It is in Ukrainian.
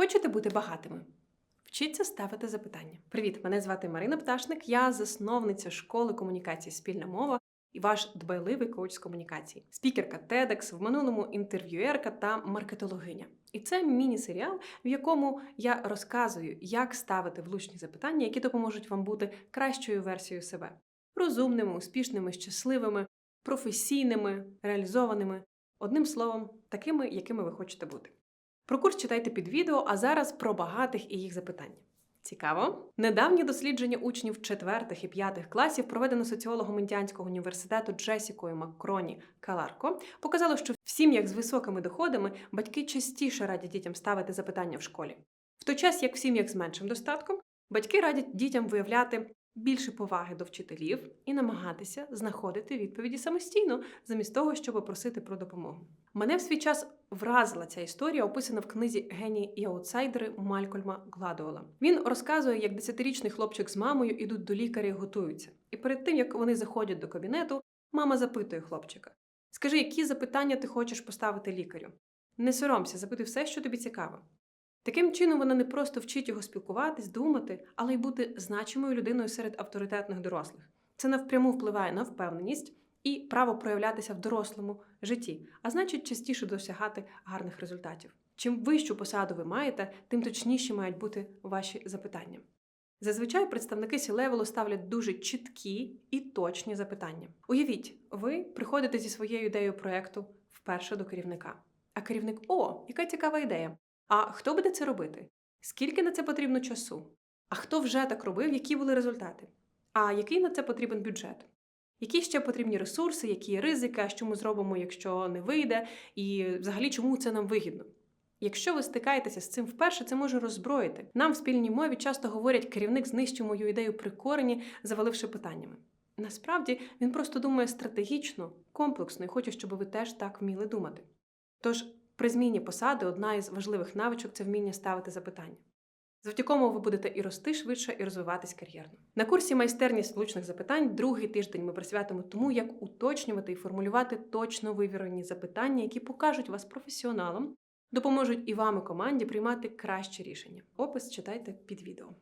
Хочете бути багатими? Вчіться ставити запитання. Привіт, мене звати Марина Пташник. Я засновниця школи комунікації Спільна мова і ваш дбайливий коуч з комунікації, спікерка TEDx, в минулому інтерв'юерка та маркетологиня. І це міні-серіал, в якому я розказую, як ставити влучні запитання, які допоможуть вам бути кращою версією себе, розумними, успішними, щасливими, професійними, реалізованими, одним словом, такими, якими ви хочете бути. Про курс читайте під відео, а зараз про багатих і їх запитання. Цікаво? Недавнє дослідження учнів 4 і 5 класів, проведено соціологом Індіанського університету Джесікою Маккроні Каларко, показало, що в сім'ях з високими доходами батьки частіше радять дітям ставити запитання в школі. В той час, як в сім'ях з меншим достатком, батьки радять дітям виявляти більше поваги до вчителів і намагатися знаходити відповіді самостійно, замість того, щоб просити про допомогу. Мене в свій час вразила ця історія, описана в книзі Генії і аутсайдери Малькольма Гладуола. Він розказує, як десятирічний хлопчик з мамою ідуть до лікаря і готуються. І перед тим як вони заходять до кабінету, мама запитує хлопчика: Скажи, які запитання ти хочеш поставити лікарю? Не соромся, запитуй все, що тобі цікаво. Таким чином, вона не просто вчить його спілкуватись, думати, але й бути значимою людиною серед авторитетних дорослих. Це навпряму впливає на впевненість і право проявлятися в дорослому житті, а значить, частіше досягати гарних результатів. Чим вищу посаду ви маєте, тим точніші мають бути ваші запитання. Зазвичай представники сілевелу ставлять дуже чіткі і точні запитання. Уявіть, ви приходите зі своєю ідеєю проекту вперше до керівника. А керівник: О, яка цікава ідея! А хто буде це робити? Скільки на це потрібно часу? А хто вже так робив, які були результати? А який на це потрібен бюджет? Які ще потрібні ресурси, які є ризики, що ми зробимо, якщо не вийде, і взагалі чому це нам вигідно? Якщо ви стикаєтеся з цим вперше, це може роззброїти. Нам в спільній мові часто говорять, керівник знищив мою ідею при корені, заваливши питаннями. Насправді він просто думає стратегічно, комплексно і хоче, щоб ви теж так вміли думати. Тож при зміні посади одна із важливих навичок це вміння ставити запитання. Завдяки якому ви будете і рости швидше, і розвиватись кар'єрно. На курсі майстерність влучних запитань другий тиждень ми присвятимо тому, як уточнювати і формулювати точно вивірені запитання, які покажуть вас професіоналом, допоможуть і вам і команді приймати кращі рішення. Опис читайте під відео.